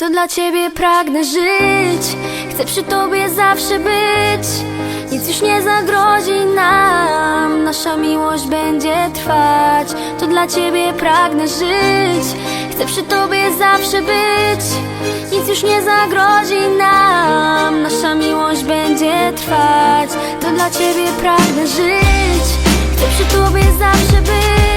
To dla ciebie pragnę żyć. Chcę przy tobie zawsze być. Nic już nie zagrozi nam. Nasza miłość będzie trwać. To dla ciebie pragnę żyć. Chcę przy tobie zawsze być. Nic już nie zagrozi nam. Nasza miłość będzie trwać. To dla ciebie pragnę żyć. Chcę przy tobie zawsze być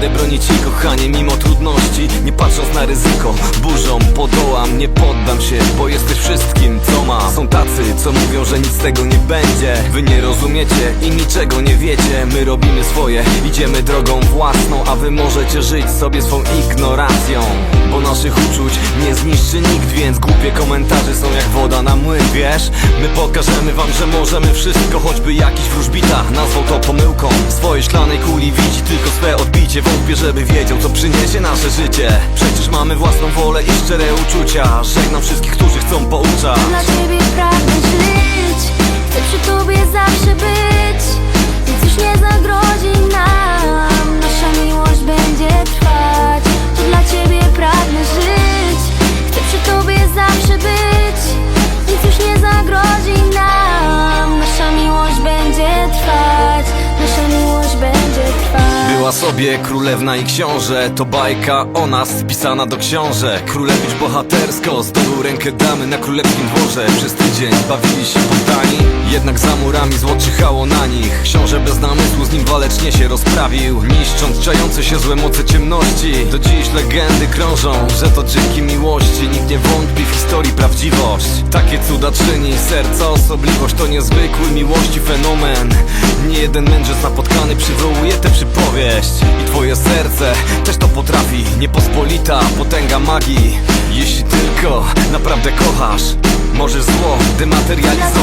Będę bronić jej kochanie mimo trudności. Nie patrząc na ryzyko, burzą podołam Nie poddam się, bo jesteś wszystkim co ma. Są tacy, co mówią, że nic z tego nie będzie. Wy nie rozumiecie i niczego nie wiecie. My robimy swoje, idziemy drogą własną A wy możecie żyć sobie swą ignorancją Bo naszych uczuć nie zniszczy nikt Więc głupie komentarze są jak woda na młyn, wiesz? My pokażemy wam, że możemy wszystko Choćby jakiś wróżbita nazwał to pomyłką. W swojej szklanej kuli widzi tylko swe odbicie Wątpię, żeby wiedział, co przyniesie nasze życie. Przecież mamy własną wolę i szczere uczucia. Żegnam wszystkich, którzy chcą pouczać sobie królewna i książę To bajka o nas pisana do książek Królewicz bohatersko zdobył rękę damy na królewskim dworze. Przez tydzień bawili się poddani Jednak za murami zło czyhało na nich. Książę bez namysłu z nim walecznie się rozprawił Niszcząc czające się złe moce ciemności. Do dziś legendy krążą, że to dzięki miłości. Nikt nie wątpi w historii prawdziwość. Takie cuda czyni serca osobliwość To niezwykły miłości fenomen. Nie jeden mędrzec napotkany przywołuje I twoje serce też to potrafi. Niepospolita potęga magii. Jeśli tylko naprawdę kochasz Możesz zło dematerializować